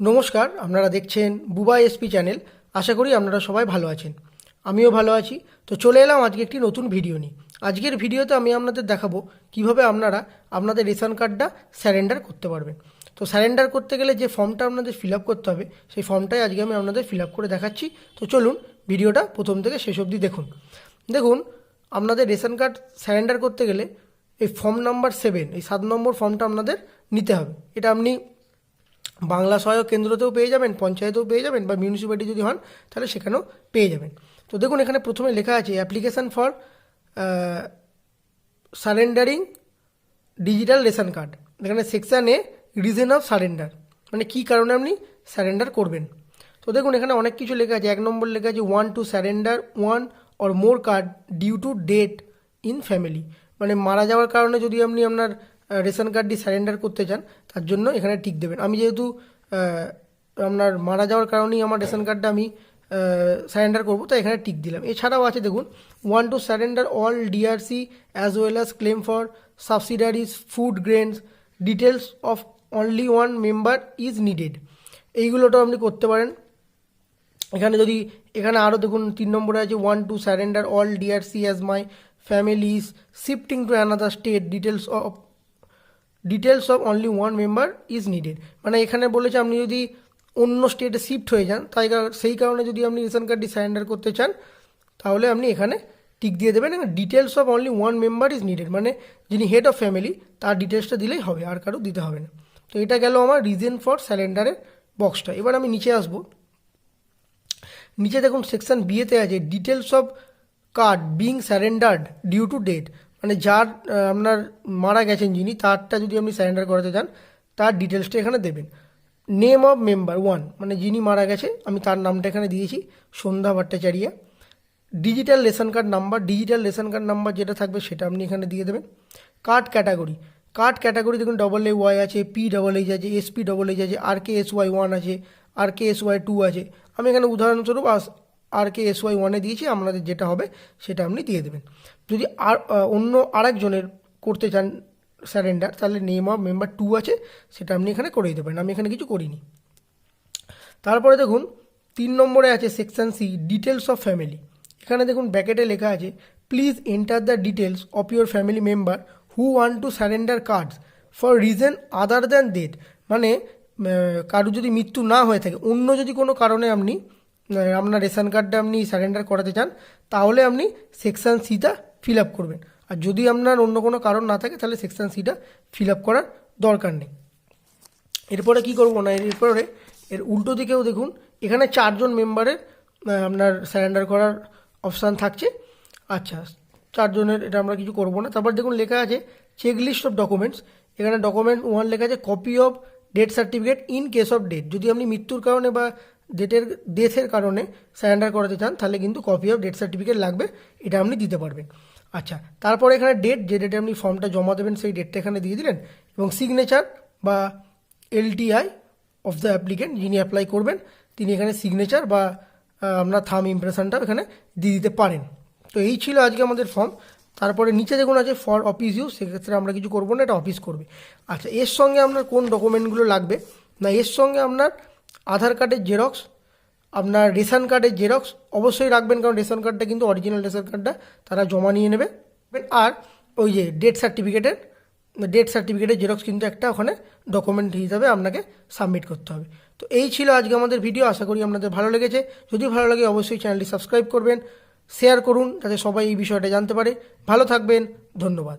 নমস্কার, আপনারা দেখছেন বুবা এসপি চ্যানেল। আশা করি আপনারা সবাই ভালো আছেন। আমিও ভালো আছি। তো চলে এলাম আজকে একটি নতুন ভিডিও নিয়ে। আজকের ভিডিওতে আমি আপনাদের দেখাবো কীভাবে আপনারা আপনাদের রেশন কার্ডটা স্যারেন্ডার করতে পারবেন। তো স্যারেন্ডার করতে গেলে যে ফর্মটা আপনাদের ফিল আপ করতে হবে, সেই ফর্মটাই আজকে আমি আপনাদের ফিল আপ করে দেখাচ্ছি। তো চলুন ভিডিওটা প্রথম থেকে শেষ অবধি দেখুন। দেখুন, আপনাদের রেশন কার্ড স্যারেন্ডার করতে গেলে এই ফর্ম নাম্বার সেভেন, এই সাত নম্বর ফর্মটা আপনাদের নিতে হবে। এটা আপনি বাংলা সহায়ক কেন্দ্রতেও পেয়ে যাবেন, পঞ্চায়েতেও পেয়ে যাবেন বা মিউনিসিপ্যালিটি যদি হন, তাহলে সেখানেও পেয়ে যাবেন। তো দেখুন, এখানে প্রথমে লেখা আছে application for surrendering digital ration card এখানে section A reason of surrender মানে কী কারণে আপনি সারেন্ডার করবেন? তো দেখুন, এখানে অনেক কিছু লেখা আছে। এক নম্বর লেখা আছে want to surrender one or more card due to death in family মানে মারা যাওয়ার কারণে যদি আপনি আপনার রেশন কার্ডটি সারেন্ডার করতে চান, তার জন্য এখানে টিক দেবেন। আমি যেহেতু আপনার মারা যাওয়ার কারণেই আমার রেশন কার্ডটা আমি সারেন্ডার করব তো এখানে টিক দিলাম। এছাড়াও আছে, দেখুন want to surrender all DRC as well as claim for subsidiaries food grains details of only one member is needed এইগুলোটাও আপনি করতে পারেন। এখানে যদি, এখানে আরও দেখুন, তিন নম্বরে আছে want to surrender all DRC as my family's shifting to another state details of details of only one member is needed মানে এখানে বলেছে আপনি যদি অন্য স্টেটে শিফট হয়ে যান, তাই সেই কারণে যদি আপনি রেশন কার্ডটি সারেন্ডার করতে চান, তাহলে আপনি এখানে টিক দিয়ে দেবেন এবং details of only one member is needed মানে যিনি হেড অফ ফ্যামিলি তার ডিটেলসটা দিলেই হবে, আর কারও দিতে হবে না। তো এটা গেল আমার রিজন ফর স্যালেন্ডারের বক্সটা এবার আমি নিচে আসব। নিচে দেখুন সেকশন বিয়েতে আছে details of card being surrendered due to death মানে যার আপনার মারা গেছেন যিনি, তারটা যদি আপনি স্যারেন্ডার করাতে চান, তার ডিটেলসটা এখানে দেবেন। নেম অফ মেম্বার ওয়ান মানে যিনি মারা গেছে, আমি তার নামটা এখানে দিয়েছি, Sandhya Bhattacharya. Digital ration card number digital ration card number যেটা থাকবে সেটা আপনি এখানে দিয়ে দেবেন। কার্ড ক্যাটাগরি কার্ড ক্যাটাগরি দেখুন ডবল এ ওয়াই আছে পি ডবল এইচ আছে এসপি ডবল এইচ আছে R K S Y one আছে R K S Y two আছে। আমি এখানে উদাহরণস্বরূপ আর কে এস ওয়াই ওয়ানে দিয়েছি আপনাদের যেটা হবে সেটা আপনি দিয়ে দেবেন। যদি আর অন্য আরেকজনের করতে চান স্যারেন্ডার তাহলে নেম অফ মেম্বার টু আছে, সেটা আপনি এখানে করেই দেবেন। আমি এখানে কিছু করিনি। তারপরে দেখুন, তিন নম্বরে আছে section C details of family এখানে দেখুন ব্যাকেটে লেখা আছে please enter the details of your family member who want to surrender cards for reason other than death মানে কারও যদি মৃত্যু না হয়ে থাকে, অন্য যদি কোনো কারণে আপনি আপনার রেশন কার্ডটা আপনি সারেন্ডার করাতে চান, তাহলে আপনি সেকশন সিটা ফিল আপ করবেন। আর যদি আপনার অন্য কোনো কারণ না থাকে, তাহলে সেকশন সিটা ফিল আপ করার দরকার নেই। এরপরে কি করব না, এরপরে এর উল্টো দিকেও দেখুন, এখানে চারজন মেম্বারের আপনার স্যারেন্ডার করার অপশান থাকছে। আচ্ছা চারজনের এটা আমরা কিছু করব না। তারপর দেখুন লেখা আছে চেক লিস্ট অফ ডকুমেন্টস এখানে ডকুমেন্ট ওয়ান লেখা আছে copy of death certificate in case of death যদি আপনি মৃত্যুর কারণে বা ডেটের ডেথের কারণে স্যারেন্ডার করাতে চান, তাহলে কিন্তু কপি অফ ডেথ সার্টিফিকেট লাগবে, এটা আপনি দিতে পারবেন। আচ্ছা তারপরে এখানে ডেট যে ডেটে আপনি ফর্মটা জমা দেবেন, সেই ডেটটা এখানে দিয়ে দিলেন, এবং সিগনেচার বা এলটিআই অফ দ্য অ্যাপ্লিকেন্ট যিনি অ্যাপ্লাই করবেন, তিনি এখানে সিগনেচার বা আপনার থাম ইমপ্রেশনটাও এখানে দিয়ে দিতে পারেন। তো এই ছিল আজকে আমাদের ফর্ম তারপরে নিচে দেখুন আছে ফর অফিস ইউজ সেক্ষেত্রে আমরা কিছু করব না, এটা অফিস করবে। আচ্ছা এর সঙ্গে আপনার কোন ডকুমেন্টগুলো লাগবে? না, এর সঙ্গে আপনার আধার কার্ডের জেরক্স, আপনার রেশন কার্ডের জেরক্স অবশ্যই রাখবেন, কারণ রেশন কার্ডটা কিন্তু অরিজিনাল রেশন কার্ডটা তারা জমা নিয়ে নেবে। আর ওই যে ডেথ সার্টিফিকেটের ডেথ সার্টিফিকেটের জেরক্স কিন্তু একটা ওখানে ডকুমেন্ট হিসাবে আপনাকে সাবমিট করতে হবে। তো এই ছিল আজকে আমাদের ভিডিও আশা করি আপনাদের ভালো লেগেছে। যদি ভালো লাগে অবশ্যই চ্যানেলটি সাবস্ক্রাইব করবেন শেয়ার করুন, যাতে সবাই এই বিষয়টা জানতে পারে। ভালো থাকবেন, ধন্যবাদ।